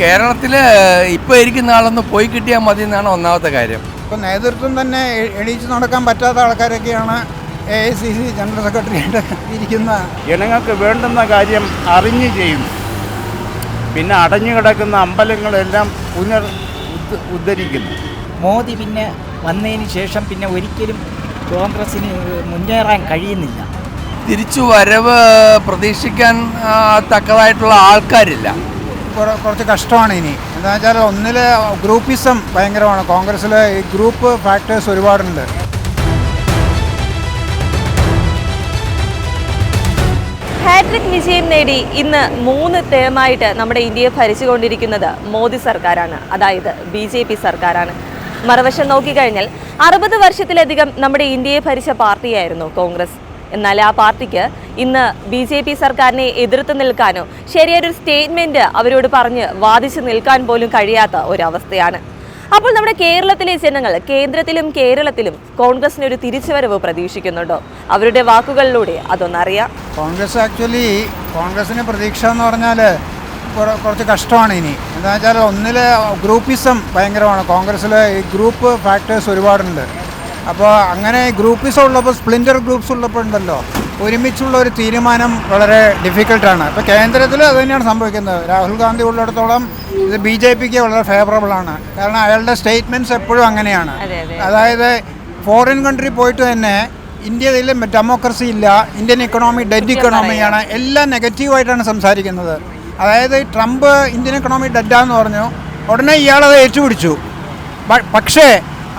കേരളത്തിൽ ഇപ്പോൾ ഇരിക്കുന്ന ആളൊന്ന് പോയി കിട്ടിയാൽ മതി എന്നാണ് ഒന്നാമത്തെ കാര്യം. ഇപ്പോൾ നേതൃത്വം തന്നെ എണീച്ച് നടക്കാൻ പറ്റാത്ത ആൾക്കാരൊക്കെയാണ് A I C C general secretary ആയിട്ട് ഇരിക്കുന്ന ജനങ്ങൾക്ക് വേണ്ടുന്ന കാര്യം അറിഞ്ഞു ചെയ്യുന്നു. പിന്നെ അടഞ്ഞു കിടക്കുന്ന അമ്പലങ്ങളെല്ലാം പുനർ ഉദ്ധരിക്കുന്നു. മോദി പിന്നെ വന്നതിന് ശേഷം പിന്നെ ഒരിക്കലും കോൺഗ്രസിന് മുന്നേറാൻ കഴിയുന്നില്ല. തിരിച്ചു വരവ് പ്രതീക്ഷിക്കാൻ തക്കതായിട്ടുള്ള ആൾക്കാരില്ല. കുറച്ച് കഷ്ടമാണ് ഇനി. എന്താ വെച്ചാൽ ഒന്നിൽ ഗ്രൂപ്പിസം ഭയങ്കരമാണ്. കോൺഗ്രസ്സിലെ ഈ ഗ്രൂപ്പ് ഫാക്ടേഴ്സ് ഒരുപാടുണ്ട്. ഹാട്രിക് വിജയം നേടി ഇന്ന് മൂന്ന് ടേമായിട്ട് നമ്മുടെ ഇന്ത്യയെ ഭരിച്ചുകൊണ്ടിരിക്കുന്നത് മോദി സർക്കാരാണ്. അതായത് ബി ജെ പി സർക്കാരാണ്. മറുവശം നോക്കിക്കഴിഞ്ഞാൽ അറുപത് വർഷത്തിലധികം നമ്മുടെ ഇന്ത്യയെ ഭരിച്ച പാർട്ടിയായിരുന്നു കോൺഗ്രസ്. എന്നാൽ ആ പാർട്ടിക്ക് ഇന്ന് ബി ജെ പി സർക്കാരിനെ എതിർത്ത് നിൽക്കാനോ ശരിയൊരു സ്റ്റേറ്റ്മെന്റ് അവരോട് പറഞ്ഞ് വാദിച്ചു നിൽക്കാൻ പോലും കഴിയാത്ത ഒരവസ്ഥയാണ്. അപ്പോൾ നമ്മുടെ കേരളത്തിലെ ജനങ്ങൾ കേന്ദ്രത്തിലും കേരളത്തിലും കോൺഗ്രസിന് ഒരു തിരിച്ചുവരവ് പ്രതീക്ഷിക്കുന്നുണ്ടോ? അവരുടെ വാക്കുകളിലൂടെ അതൊന്നറിയാം. കോൺഗ്രസ് ആക്ച്വലി കോൺഗ്രസിന് പ്രതീക്ഷ എന്ന് പറഞ്ഞാൽ കുറച്ച് കഷ്ടമാണ് ഇനി. എന്താ വെച്ചാൽ ഒന്നിലെ ഗ്രൂപ്പിസം ഭയങ്കരമാണ്. കോൺഗ്രസ്സിലെ ഗ്രൂപ്പ് ഫാക്ടേഴ്സ് ഒരുപാടുണ്ട്. അപ്പോൾ അങ്ങനെ ഗ്രൂപ്പിസം ഉള്ളപ്പോൾ സ്പ്ലിൻഡർ ഗ്രൂപ്പ്സ് ഉള്ളപ്പോൾ ഉണ്ടല്ലോ. ഒരുമിച്ചുള്ള ഒരു തീരുമാനം വളരെ ഡിഫിക്കൽട്ടാണ് ഇപ്പോൾ കേന്ദ്രത്തിൽ അത് തന്നെയാണ് സംഭവിക്കുന്നത്. രാഹുൽ ഗാന്ധി ഉള്ളിടത്തോളം ഇത് ബി ജെ പിക്ക് വളരെ ഫേവറബിൾ ആണ്. കാരണം അയാളുടെ സ്റ്റേറ്റ്മെന്റ്സ് എപ്പോഴും അങ്ങനെയാണ്. അതെ, അതെ. അതായത് ഫോറിൻ കൺട്രി പോയിട്ട് തന്നെ ഇന്ത്യയിൽ ഡെമോക്രസി ഇല്ല ഇന്ത്യൻ ഇക്കണോമി ഡെഡ് ഇക്കണോമിയാണ് എല്ലാം നെഗറ്റീവായിട്ടാണ് സംസാരിക്കുന്നത്. അതായത് ട്രംപ് ഇന്ത്യൻ ഇക്കണോമി ഡെഡാന്ന് പറഞ്ഞു. ഉടനെ ഇയാളത് ഏറ്റുപിടിച്ചു. പക്ഷേ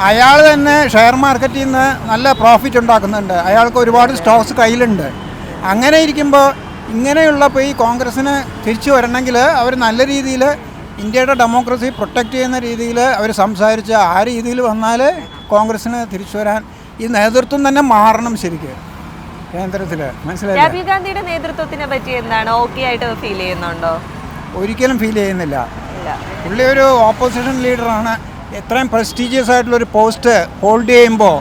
അയാൾ തന്നെ ഷെയർ മാർക്കറ്റിൽ നിന്ന് നല്ല പ്രോഫിറ്റ് ഉണ്ടാക്കുന്നുണ്ട്. അയാൾക്ക് ഒരുപാട് സ്റ്റോക്സ് കയ്യിലുണ്ട്. അങ്ങനെ ഇരിക്കുമ്പോൾ ഇങ്ങനെയുള്ളപ്പോൾ ഈ കോൺഗ്രസ്സിന് തിരിച്ചു വരണമെങ്കിൽ അവർ നല്ല രീതിയിൽ ഇന്ത്യയുടെ ഡെമോക്രസി പ്രൊട്ടക്റ്റ് ചെയ്യുന്ന രീതിയിൽ അവർ സംസാരിച്ച് ആ രീതിയിൽ വന്നാൽ കോൺഗ്രസ്സിന് തിരിച്ചു വരാൻ ഈ നേതൃത്വം തന്നെ മാറണം ശരിക്കും. കേന്ദ്രത്തിൽ മനസ്സിലായി രാഹുൽ ഗാന്ധിയുടെ നേതൃത്വത്തിനെ പറ്റി എന്താണ് ഓക്കെ ആയിട്ട് ഫീൽ ചെയ്യുന്നുണ്ടോ? ഒരിക്കലും ഫീൽ ചെയ്യുന്നില്ല. പുള്ളി ഒരു ഓപ്പോസിഷൻ ലീഡറാണ് എത്രയും പ്രസ്റ്റീജിയസ് ആയിട്ടുള്ളൊരു പോസ്റ്റ് ഹോൾഡ് ചെയ്യുമ്പോൾ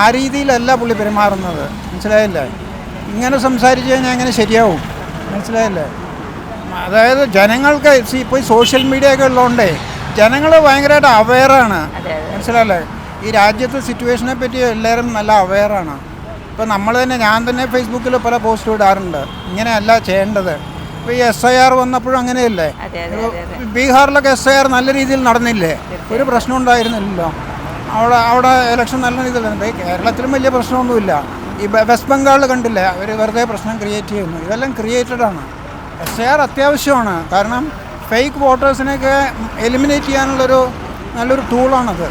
ആ രീതിയിലല്ല പുള്ളി പെരുമാറുന്നത്. മനസ്സിലായില്ലേ? ഇങ്ങനെ സംസാരിച്ച് കഴിഞ്ഞാൽ എങ്ങനെ ശരിയാവും? മനസ്സിലായില്ലേ? അതായത് ജനങ്ങൾക്ക് ഇപ്പോൾ ഈ സോഷ്യൽ മീഡിയ ഒക്കെ ഉള്ളതുകൊണ്ടേ ജനങ്ങൾ ഭയങ്കരമായിട്ട് അവെയറാണ് അതെ. ഈ രാജ്യത്തെ സിറ്റുവേഷനെ പറ്റി എല്ലാവരും നല്ല അവെയറാണ് ഇപ്പം നമ്മൾ തന്നെ ഞാൻ തന്നെ ഫേസ്ബുക്കിൽ പല പോസ്റ്റ് ഇടാറുണ്ട്. ഇങ്ങനെയല്ല ചെയ്യേണ്ടത്. ഇപ്പോൾ ഈ എസ് ഐ ആർ വന്നപ്പോഴും അങ്ങനെയല്ലേ? ബീഹാറിലൊക്കെ എസ് ഐ ആർ നല്ല രീതിയിൽ നടന്നില്ലേ? ഒരു പ്രശ്നം ഉണ്ടായിരുന്നില്ലല്ലോ. അവിടെ അവിടെ ഇലക്ഷൻ നല്ല രീതിയിൽ നടന്നു. കേരളത്തിലും വലിയ പ്രശ്നമൊന്നുമില്ല. ഈ വെസ്റ്റ് ബംഗാളിൽ കണ്ടില്ലേ? അവർ വെറുതെ പ്രശ്നം ക്രിയേറ്റ് ചെയ്യുന്നു. ഇതെല്ലാം ക്രിയേറ്റഡ് ആണ്. എസ് ഐ ആർ അത്യാവശ്യമാണ്. കാരണം ഫേക്ക് വോട്ടേഴ്സിനെയൊക്കെ എലിമിനേറ്റ് ചെയ്യാനുള്ളൊരു നല്ലൊരു ടൂളാണത്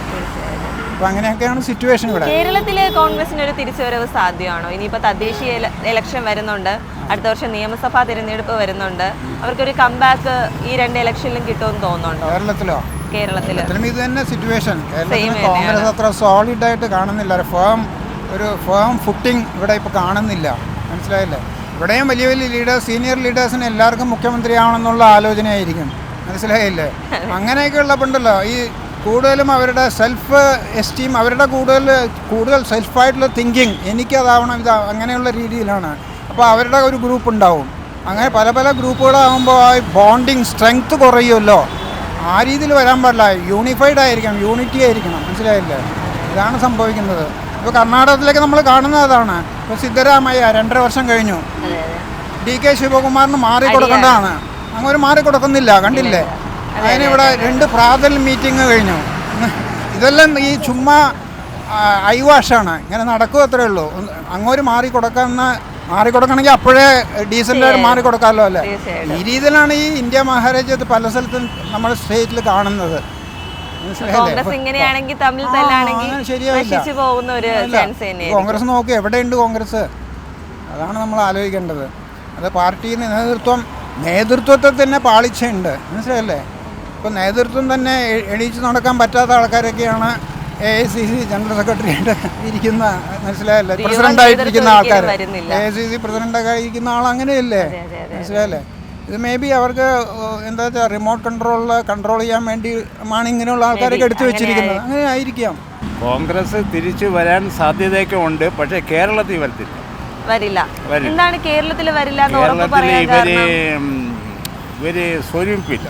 അപ്പോൾ അങ്ങനെയൊക്കെയാണ് സിറ്റുവേഷൻ ഇവിടെ. കേരളത്തിലെ കോൺഗ്രസിന് ഒരു തിരിച്ചുവരവ് സാധ്യമാണോ? ഇനിയിപ്പോ തദ്ദേശീയ ഇലക്ഷൻ വരുന്നുണ്ട്. അടുത്ത വർഷം നിയമസഭാ തിരഞ്ഞെടുപ്പ് വരുന്നുണ്ട്. അവർക്കൊരു കംബാക്ക് ഈ രണ്ട് ഇലക്ഷനിലും കിട്ടുമെന്ന് തോന്നുന്നുണ്ടോ? കേരളത്തിലോ? കേരളത്തിൽ. ഇത് തന്നെ സിറ്റുവേഷൻ കേരളത്തിൽ കോൺഗ്രസ് അത്ര സോളിഡ് ആയിട്ട് കാണുന്നില്ല. ഫേം ഒരു ഫേം ഫുട്ടിങ് ഇവിടെ ഇപ്പോൾ കാണുന്നില്ല. മനസ്സിലായില്ലേ? ഇവിടെയും വലിയ വലിയ ലീഡേഴ്സ് സീനിയർ ലീഡേഴ്സിന് എല്ലാവർക്കും മുഖ്യമന്ത്രിയാവണമെന്നുള്ള ആലോചനയായിരിക്കും. മനസ്സിലായില്ലേ? അങ്ങനെയൊക്കെ ഉള്ളപ്പോണ്ടല്ലോ ഈ കൂടുതലും അവരുടെ സെൽഫ് എസ്റ്റീം അവരുടെ കൂടുതൽ കൂടുതൽ സെൽഫായിട്ടുള്ള തിങ്കിങ് എനിക്കതാവണം ഇത് അങ്ങനെയുള്ള രീതിയിലാണ്. അപ്പോൾ അവരുടെ ഒരു ഗ്രൂപ്പ് ഉണ്ടാവും. അങ്ങനെ പല പല ഗ്രൂപ്പുകളാകുമ്പോൾ ആ ബോണ്ടിങ് സ്ട്രെങ്ത് കുറയുമല്ലോ. ആ രീതിയിൽ വരാൻ പാടില്ല. യൂണിഫൈഡ് ആയിരിക്കണം യൂണിറ്റി ആയിരിക്കണം. മനസ്സിലായില്ലേ? ഇതാണ് സംഭവിക്കുന്നത്. ഇപ്പോൾ കർണാടകത്തിലേക്ക് നമ്മൾ കാണുന്നത് അതാണ്. ഇപ്പോൾ സിദ്ധരാമയ്യ രണ്ടര വർഷം കഴിഞ്ഞു. ഡി കെ ശിവകുമാറിന് മാറി കൊടുക്കേണ്ടതാണ് അങ്ങനെ മാറി കൊടുക്കുന്നില്ല കണ്ടില്ലേ അതിനിവിടെ രണ്ട് പ്രാതൽ മീറ്റിംഗ് കഴിഞ്ഞു. ഇതെല്ലാം ഈ ചുമ്മാ ഐവാഷാണ് ഇങ്ങനെ നടക്കുക അത്രേ ഉള്ളൂ. അങ്ങോട്ട് മാറി കൊടുക്കുന്ന മാറി കൊടുക്കണമെങ്കിൽ അപ്പോഴേ ഡീസലിന്റെ മാറി കൊടുക്കാമല്ലോ അല്ലേ? ഈ രീതിയിലാണ് ഈ ഇന്ത്യ മഹാരാജ്യത്ത് പല സ്ഥലത്തും നമ്മുടെ സ്റ്റേറ്റിൽ കാണുന്നത്. കോൺഗ്രസ് നോക്കി എവിടെയുണ്ട് കോൺഗ്രസ്? അതാണ് നമ്മൾ ആലോചിക്കേണ്ടത്. അത് പാർട്ടി നേതൃത്വം നേതൃത്വത്തെ തന്നെ പാളിച്ചുണ്ട് മനസ്സിലായല്ലേ? ഇപ്പോൾ നേതൃത്വം തന്നെ എണീച്ച് നടക്കാൻ പറ്റാത്ത ആൾക്കാരൊക്കെയാണ് A I C C general secretary ആയിട്ട് ഇരിക്കുന്ന മനസ്സിലായല്ലേ? പ്രസിഡന്റായിട്ടിരിക്കുന്ന പ്രസിഡന്റ് ആയിട്ടിരിക്കുന്ന നേതൃത്വം ആൾക്കാർ എ ഐ സി സി പ്രസിഡന്റൊക്കെ ഇരിക്കുന്ന ആൾ അങ്ങനെയല്ലേ. മനസ്സിലായല്ലേ? ഇത് മേ ബി അവർക്ക് എന്താ വെച്ചാൽ റിമോട്ട് കൺട്രോളിൽ കൺട്രോൾ ചെയ്യാൻ വേണ്ടി ആണ് ഇങ്ങനെയുള്ള ആൾക്കാരൊക്കെ എടുത്തു വെച്ചിരിക്കുന്നത്. അങ്ങനെ ആയിരിക്കാം. കോൺഗ്രസ് തിരിച്ചു വരാൻ സാധ്യതയൊക്കെ ഉണ്ട് പക്ഷേ കേരളത്തിൽ വരത്തില്ല. വരില്ല. എന്താണ് കേരളത്തിൽ വരില്ല എന്ന് ഉറപ്പ് കേരളത്തിൽ പറയാൻ ഇവർ കാരണം? ഉം, ഇവർ സ്വരൂപില്ല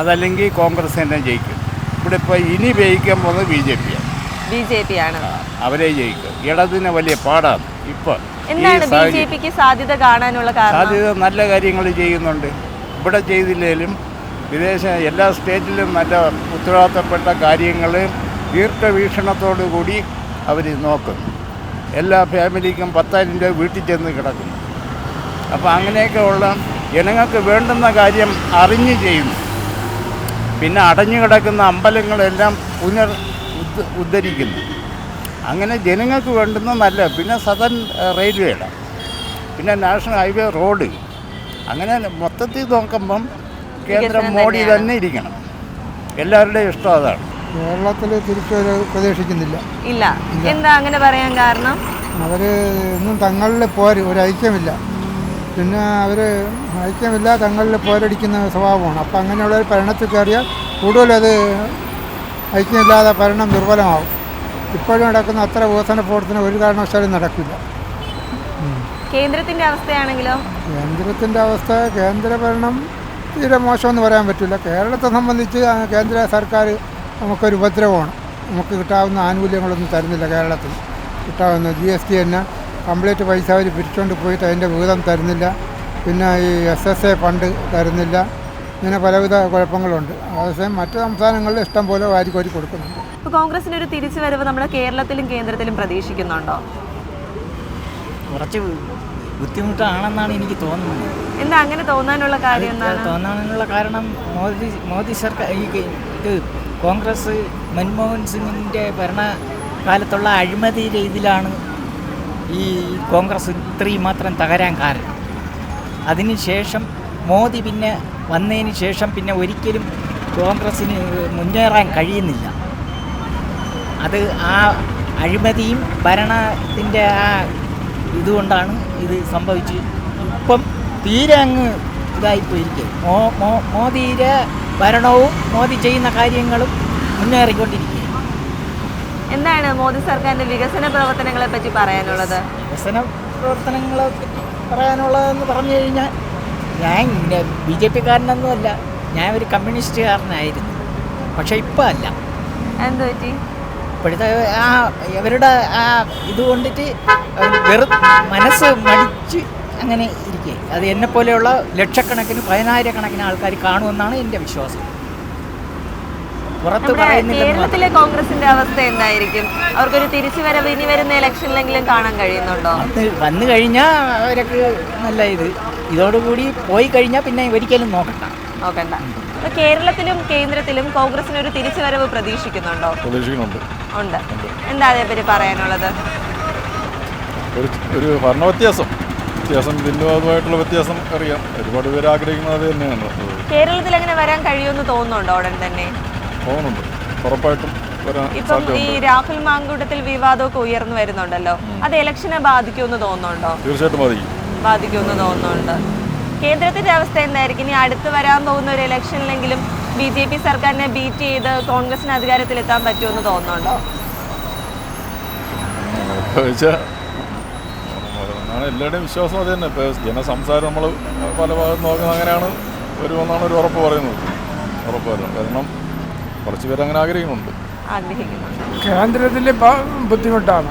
അതല്ലെങ്കിൽ കോൺഗ്രസ് തന്നെ ജയിക്കും. ഇവിടെ ഇപ്പോൾ ഇനി ജയിക്കാൻ പോകുന്നത് ബി ജെ പിയാണ് ബി ജെ പി ആണ്. അവരെ ജയിക്കും. ഇടതിന് വലിയ പാടാണ് ഇപ്പോൾ എന്താണ് ബി ജെ പിക്ക് സാധ്യത കാണാനുള്ള സാധ്യത നല്ല കാര്യങ്ങൾ ചെയ്യുന്നുണ്ട്. ഇവിടെ ചെയ്തില്ലെങ്കിലും വിദേശ എല്ലാ സ്റ്റേറ്റിലും നല്ല ഉത്തരവാദിത്തപ്പെട്ട കാര്യങ്ങൾ ദീർഘവീക്ഷണത്തോടു കൂടി അവർ നോക്കും എല്ലാ ഫാമിലിക്കും പത്തായിരം രൂപ വീട്ടിൽ ചെന്ന് കിടക്കുന്നു. അപ്പോൾ അങ്ങനെയൊക്കെ ഉള്ള ജനങ്ങൾക്ക് വേണ്ടുന്ന കാര്യം അറിഞ്ഞ് ചെയ്യുന്നു. പിന്നെ അടഞ്ഞു കിടക്കുന്ന അമ്പലങ്ങളെല്ലാം പുനർ ഉദ്ധരിക്കുന്നു. അങ്ങനെ ജനങ്ങൾക്ക് വേണ്ടുന്ന നല്ല പിന്നെ സദൻ റെയിൽവേയുടെ പിന്നെ നാഷണൽ ഹൈവേ റോഡ്. അങ്ങനെ മൊത്തത്തിൽ നോക്കുമ്പം കേന്ദ്രം മോഡി തന്നെ ഇരിക്കണം. എല്ലാവരുടെയും ഇഷ്ടം അതാണ്. കേരളത്തിൽ തിരിച്ചൊരു പ്രതീക്ഷിക്കുന്നില്ല. ഇല്ല. എന്താ അങ്ങനെ പറയാൻ കാരണം? അവർ ഒന്നും തങ്ങളിൽ പോര് ഒരു ഐക്യമില്ല പിന്നെ അവർ ഐക്യമില്ല തങ്ങളിൽ പോരടിക്കുന്ന സ്വഭാവമാണ്. അപ്പം അങ്ങനെയുള്ള ഒരു ഭരണത്തിൽ കയറിയാൽ കൂടുതലത് ഐക്യമില്ലാതെ ഭരണം ദുർബലമാവും. ഇപ്പോഴും നടക്കുന്ന അത്ര വികസന പ്രവർത്തനം ഒരു കാരണവശാലും നടക്കില്ല. കേന്ദ്രത്തിന്റെ അവസ്ഥയാണെങ്കിലോ? കേന്ദ്രത്തിന്റെ അവസ്ഥ കേന്ദ്രഭരണം തീരെ മോശമെന്ന് പറയാൻ പറ്റില്ല. കേരളത്തെ സംബന്ധിച്ച് കേന്ദ്ര സർക്കാർ നമുക്കൊരു ഉപദ്രവമാണ്. നമുക്ക് കിട്ടാവുന്ന ആനുകൂല്യങ്ങളൊന്നും തരുന്നില്ല കേരളത്തിൽ കിട്ടാവുന്ന ജി എസ് ടി തന്നെ കംപ്ലീറ്റ് പൈസ അവർ പിരിച്ചുകൊണ്ട് പോയിട്ട് അതിന്റെ വിഹിതം തരുന്നില്ല. പിന്നെ ഈ എസ് എസ് എ ഫണ്ട് തരുന്നില്ല. ഇങ്ങനെ പലവിധ കുഴപ്പങ്ങളുണ്ട്. അതേസമയം മറ്റു സംസ്ഥാനങ്ങളിൽ ഇഷ്ടം പോലെ വാരിക്കോരി കൊടുക്കുന്നുണ്ട്. ഇപ്പോൾ കോൺഗ്രസിന്റെ ഒരു തിരിച്ചുവരവ് നമ്മുടെ കേരളത്തിലും കേന്ദ്രത്തിലും പ്രതീക്ഷിക്കുന്നുണ്ടോ? കുറച്ച് ബുദ്ധിമുട്ടാണെന്നാണ് എനിക്ക് തോന്നുന്നത്. എന്താ അങ്ങനെ തോന്നാനുള്ള കാര്യം എന്താണ്? തോന്നാനുള്ള കാരണം മോദി മോദി സർക്കാർ ഈ ഇത് കോൺഗ്രസ് മൻമോഹൻ സിംഗിന്റെ ഭരണകാലത്തുള്ള അഴിമതി രീതിയിലാണ് ഈ കോൺഗ്രസ് ഇത്രയും മാത്രം തകരാൻ കാരണം. അതിനുശേഷം മോദി പിന്നെ വന്നതിന് ശേഷം പിന്നെ ഒരിക്കലും കോൺഗ്രസ്സിന് മുന്നേറാൻ കഴിയുന്നില്ല. അത് ആ അഴിമതിയും ഭരണത്തിന്റെ ആ ഇതുകൊണ്ടാണ് ഇത് സംഭവിച്ച് ഇപ്പം തീരെ അങ്ങ് ഇതായിപ്പോയിരിക്കും മോദിയുടെ ഭരണവും മോദി ചെയ്യുന്ന കാര്യങ്ങളും മുന്നേറിക്കൊണ്ടിരിക്കുക എന്താണ് മോദി സർക്കാരിന്റെ വികസന പ്രവർത്തനങ്ങളെ പറ്റി പറയാനുള്ളത്? വികസന പ്രവർത്തനങ്ങളെ പറയാനുള്ളതെന്ന് പറഞ്ഞു കഴിഞ്ഞാൽ ഞാൻ ബി ജെ പി കാരനൊന്നുമല്ല ഞാൻ ഒരു കമ്മ്യൂണിസ്റ്റുകാരനായിരുന്നു. പക്ഷേ ഇപ്പം അല്ല. എന്ത് പറ്റി? ഇപ്പോഴത്തെ ആ ഇവരുടെ ആ ഇത് കൊണ്ടിട്ട് വെറു മനസ്സ് മടിച്ച് അങ്ങനെ ഇരിക്കുക അത് എന്നെ പോലെയുള്ള ലക്ഷക്കണക്കിന് പതിനായിരക്കണക്കിന് ആൾക്കാർ കാണുമെന്നാണ് എന്റെ വിശ്വാസം പുറത്ത് നമ്മുടെ പറയുന്നില്ലെന്ന് മാത്രം. കേരളത്തിലെ കോൺഗ്രസിന്റെ അവസ്ഥ എന്തായിരിക്കും? അവർക്കൊരു തിരിച്ചുവരവ് ഇനി വരുന്ന ഇലക്ഷനിലെങ്കിലും കാണാൻ കഴിയുന്നുണ്ടോ? വന്നു കഴിഞ്ഞാൽ അവരൊക്കെ നല്ല ഇത്. ഇതോടുകൂടി പോയി കഴിഞ്ഞാൽ പിന്നെ ഒരിക്കലും നോക്കണ്ട. നോക്കണ്ട. അപ്പൊ കേരളത്തിലും കേന്ദ്രത്തിലും കോൺഗ്രസിന് ഒരു തിരിച്ചുവരവ് പ്രതീക്ഷിക്കുന്നുണ്ടോ? പ്രതീക്ഷിക്കുന്നുണ്ട്. ഉണ്ട്. എന്താ അതേപറ്റി പറയാനുള്ളത്? ഒരു ഒരു ഭരണ വ്യത്യാസം വ്യത്യാസം ഇതിന്റെ അതുമായിട്ടുള്ള വ്യത്യാസം അറിയാം. ഒരുപാട് പേര് ആഗ്രഹിക്കുന്നത് അത് തന്നെയാണ്. കേരളത്തിൽ അങ്ങനെ വരാൻ കഴിയുമെന്ന് തോന്നുന്നുണ്ടോ ഉടൻ തന്നെ? തോന്നുന്നുണ്ട് ഉറപ്പായിട്ടും ഇപ്പം ഈ രാഹുൽ മാങ്കൂട്ടത്തിൽ വിവാദമൊക്കെ ഉയർന്നു വരുന്നുണ്ടല്ലോ. അത് ഇലക്ഷനെ ബാധിക്കുമെന്ന് തോന്നുന്നുണ്ടോ? തീർച്ചയായിട്ടും ബാധിക്കും. ബാധിക്കുമെന്ന് തോന്നുന്നുണ്ട്. കേന്ദ്രത്തിന്റെ അവസ്ഥ എന്തായിരിക്കും? ഇനി അടുത്ത് വരാൻ പോകുന്ന ഒരു ഇലക്ഷനിലെങ്കിലും ബി ജെ പി സർക്കാരിനെ ബീറ്റ് ചെയ്ത് കോൺഗ്രസിന് അധികാരത്തിലെത്താൻ പറ്റുമെന്ന് തോന്നുന്നുണ്ടോ? എല്ലാവരുടെയും വിശ്വാസം അത് തന്നെ. ഇപ്പോൾ ജനസംസാരം നമ്മൾ പല ഭാഗത്ത് നോക്കുന്നത് അങ്ങനെയാണ്. വരുമെന്നാണ് ഒരു ഉറപ്പ് പറയുന്നത്. ഉറപ്പ് വരുന്നത് കാരണം കുറച്ച് പേര് അങ്ങനെ ആഗ്രഹിക്കുന്നുണ്ട്. ആഗ്രഹിക്കുന്നുണ്ട്. കേന്ദ്രത്തിൽ ബുദ്ധിമുട്ടാണ്.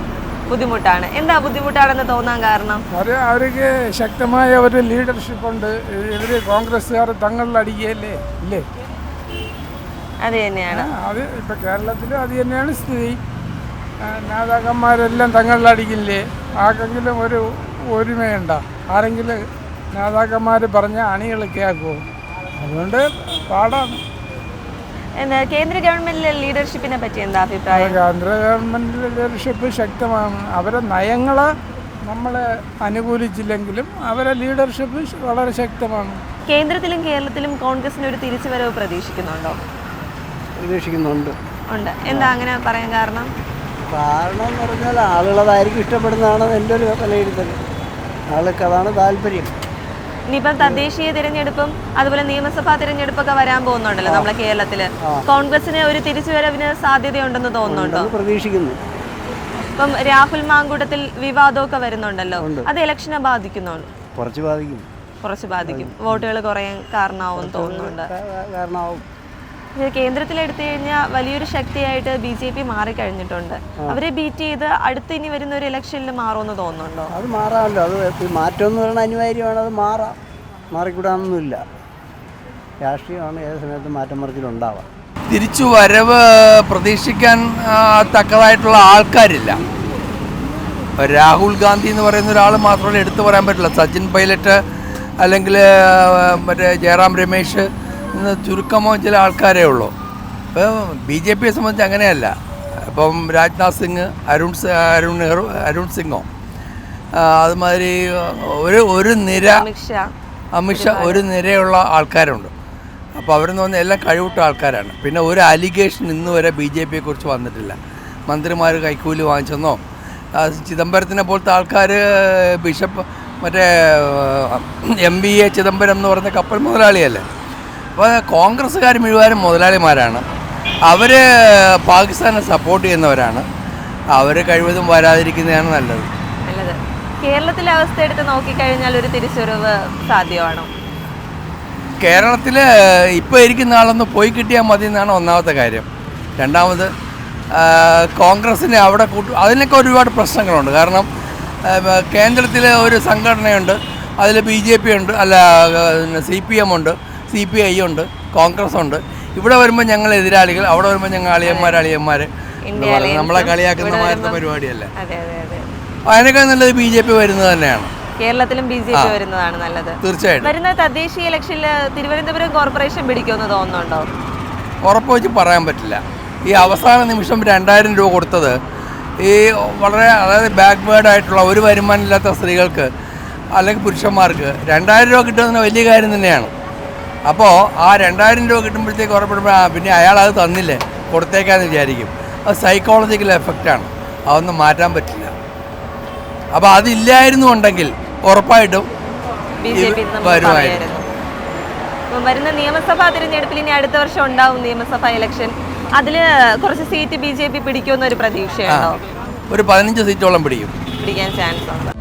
ബുദ്ധിമുട്ടാണ്. എന്താ ബുദ്ധിമുട്ടാണെന്ന് തോന്നാൻ കാരണം? അവർ അവർക്ക് ശക്തമായ ഒരു ലീഡർഷിപ്പ് ഉണ്ട്. ഇവർ കോൺഗ്രസ്സുകാർ തങ്ങളിലടിക്കുകയല്ലേ ഇല്ലേ? അത് തന്നെയാണ്. അത് ഇപ്പൊ കേരളത്തിലും അത് തന്നെയാണ് സ്ഥിതി. നേതാക്കന്മാരെല്ലാം നേതാക്കന്മാരെല്ലാം തങ്ങളിലടിക്കില്ലേ ആർക്കെങ്കിലും ഒരു ഒരുമയുണ്ട? ആരെങ്കിലും നേതാക്കന്മാർ പറഞ്ഞ അണികൾ കേൾക്കുമോ അതുകൊണ്ട് പാടാണ്. എന്താ കേന്ദ്ര ഗവൺമെന്റിലെ ലീഡർഷിപ്പിനെ പറ്റി എന്താ അഭിപ്രായം? കേന്ദ്ര ഗവൺമെന്റിലെ ലീഡർഷിപ്പ് ശക്തമാണ്. അവരെ നയങ്ങൾ നമ്മളെ അനുകൂലിച്ചില്ലെങ്കിലും അവരെ ലീഡർഷിപ്പ് വളരെ ശക്തമാണ്. കേന്ദ്രത്തിലും കേരളത്തിലും കോൺഗ്രസിന് ഒരു തിരിച്ചുവരവ് പ്രതീക്ഷിക്കുന്നുണ്ടോ? പ്രതീക്ഷിക്കുന്നുണ്ട്. ഉണ്ട്. എന്താ അങ്ങനെ പറയാൻ കാരണം? കാരണം എന്ന് പറഞ്ഞാൽ ആളുകളതായിരിക്കും ഇഷ്ടപ്പെടുന്നതാണ് എന്റെ ഒരു വിലയിരുത്തൽ ആൾക്ക് അതാണ് താല്പര്യം. ഇനിയിപ്പം തദ്ദേശീയ തിരഞ്ഞെടുപ്പും അതുപോലെ നിയമസഭാ തിരഞ്ഞെടുപ്പൊക്കെ വരാൻ പോകുന്നുണ്ടല്ലോ നമ്മളെ കേരളത്തിൽ. കോൺഗ്രസിന് ഒരു തിരിച്ചുവരവിന് സാധ്യതയുണ്ടെന്ന് തോന്നുന്നുണ്ടോ? പ്രതീക്ഷിക്കുന്നു. ഇപ്പം രാഹുൽ മാങ്കൂട്ടത്തിൽ വിവാദമൊക്കെ വരുന്നുണ്ടല്ലോ. അത് ഇലക്ഷനെ ബാധിക്കുന്നുള്ളൂ കുറച്ച് ബാധിക്കും. കുറച്ച് ബാധിക്കും. വോട്ടുകൾ കുറയാൻ കാരണമാവും തോന്നുന്നുണ്ട്. കാരണമാവും. എടുത്തു കഴിഞ്ഞാൽ വലിയൊരു ശക്തിയായിട്ട് ബി ജെ പി മാറിക്കഴിഞ്ഞിട്ടുണ്ട്. അവരെ ബീറ്റ് ചെയ്ത് അടുത്ത് ഇനി വരുന്ന ഒരു ഇലക്ഷനിൽ മാറുമെന്ന് തോന്നുന്നുണ്ടോ? അത് മാറാമല്ലോ. അത് മാറ്റം എന്ന് പറയുന്നത് അനിവാര്യമാണ്. അത് മാറാം. മാറിക്കൂടാനൊന്നുമില്ല രാഷ്ട്രീയമാണ് ഏത് സമയത്തും മാറ്റം മറിച്ചിലുണ്ടാവാം. തിരിച്ചു വരവ് പ്രതീക്ഷിക്കാൻ തക്കതായിട്ടുള്ള ആൾക്കാരില്ല. രാഹുൽ ഗാന്ധി എന്ന് പറയുന്ന ഒരാൾ മാത്രമല്ല എടുത്തു പറയാൻ പറ്റില്ല സച്ചിൻ പൈലറ്റ് അല്ലെങ്കിൽ മറ്റേ ജയറാം രമേശ് എന്ന് ചുരുക്കമോ ചില ആൾക്കാരേ ഉള്ളൂ. ഇപ്പം ബി ജെ പിയെ സംബന്ധിച്ച് അങ്ങനെയല്ല. ഇപ്പം രാജ്നാഥ് സിംഗ് അരുൺ അരുൺ നെഹ്റു അരുൺ സിംഗോ. അതുമാതിരി ഒരു ഒരു നിര അമിത്ഷാ ഒരു നിരയുള്ള ആൾക്കാരുണ്ട്. അപ്പോൾ അവരെന്ന് പറഞ്ഞാൽ എല്ലാം കഴിവിട്ട ആൾക്കാരാണ്. പിന്നെ ഒരു അലിഗേഷൻ ഇന്ന് വരെ ബി ജെ പിയെ കുറിച്ച് വന്നിട്ടില്ല. മന്ത്രിമാർ കൈക്കൂലി വാങ്ങിച്ചെന്നോ ചിദംബരത്തിനെ പോലത്തെ ആൾക്കാർ ബിഷപ്പ് മറ്റേ എം ബി എ ചിദംബരം എന്ന് പറഞ്ഞ കപ്പൽ മുതലാളിയല്ലേ? അപ്പോൾ കോൺഗ്രസ്സുകാർ മുഴുവനും മുതലാളിമാരാണ്. അവർ പാകിസ്ഥാനെ സപ്പോർട്ട് ചെയ്യുന്നവരാണ്. അവർ കഴിവതും വരാതിരിക്കുന്നതാണ് നല്ലത്. നല്ലത്. കേരളത്തിലെ അവസ്ഥ എടുത്ത് നോക്കിക്കഴിഞ്ഞാൽ ഒരു തിരിച്ചുവരവ് സാധ്യമാണോ? കേരളത്തിൽ ഇപ്പോൾ ഇരിക്കുന്ന ആളൊന്ന് പോയി കിട്ടിയാൽ മതി എന്നാണ് ഒന്നാമത്തെ കാര്യം. രണ്ടാമത് കോൺഗ്രസ്സിനെ അവിടെ കൂട്ടു അതിനൊക്കെ ഒരുപാട് പ്രശ്നങ്ങളുണ്ട്. കാരണം കേന്ദ്രത്തിൽ ഒരു സംഘടനയുണ്ട് അതിൽ ബി ജെ പി ഉണ്ട് അല്ല സി പി എം ഉണ്ട്. സി പി ഐ ഉണ്ട് കോൺഗ്രസ് ഉണ്ട്. ഇവിടെ വരുമ്പോൾ ഞങ്ങൾ എതിരാളികൾ അവിടെ വരുമ്പോൾ ഞങ്ങൾ അളിയന്മാർ അളിയന്മാർ നമ്മളെ കളിയാക്കുന്ന ഇവിടെ പരിപാടിയല്ല? അതെ അതെ അതെ. അതിനേക്കാൾ നല്ലത് ബി ജെ പി വരുന്നത് തന്നെയാണ്. കേരളത്തിലും ബി ജെ പി വരുന്നതാണ് നല്ലത്. തീർച്ചയായിട്ടും. വരുന്ന തദ്ദേശീയ ഇലക്ഷനിൽ തിരുവനന്തപുരം കോർപ്പറേഷൻ പിടിക്കുമെന്ന് തോന്നുന്നുണ്ടോ? ഉറപ്പ് വെച്ച് പറയാൻ പറ്റില്ല. ഈ അവസാന നിമിഷം രണ്ടായിരം രൂപ കൊടുത്തത് ഈ വളരെ അതായത് ബാക്ക്വേർഡ് ആയിട്ടുള്ള ഒരു വരുമാനമില്ലാത്ത സ്ത്രീകൾക്ക് അല്ലെങ്കിൽ പുരുഷന്മാർക്ക് രണ്ടായിരം രൂപ കിട്ടുന്നത് വലിയ കാര്യം തന്നെയാണ്. അപ്പോൾ ആ രണ്ടായിരം രൂപ കിട്ടുമ്പോഴത്തേക്ക് ഉറപ്പിടുമ്പോൾ പിന്നെ അയാൾ അത് തന്നില്ലേ? കൊടുത്തേക്കാന്ന് വിചാരിക്കും. അത് സൈക്കോളജിക്കൽ എഫക്റ്റാണ് അതൊന്നും മാറ്റാൻ പറ്റില്ല. അപ്പോൾ അതില്ലായിരുന്നു ഉണ്ടെങ്കിൽ ഉറപ്പായിട്ടും വരുമായിരുന്നു. വരുന്ന നിയമസഭാ തിരഞ്ഞെടുപ്പിൽ ഇനി അടുത്ത വർഷം ഉണ്ടാവും നിയമസഭാ ഇലക്ഷൻ. അതിൽ കുറച്ച് സീറ്റ് ബി ജെ പി പിടിക്കുമെന്നൊരു പ്രതീക്ഷയുണ്ടോ? ഒരു പതിനഞ്ച് സീറ്റോളം പിടിക്കും. പിടിക്കാൻ ചാൻസ് ഉണ്ട്.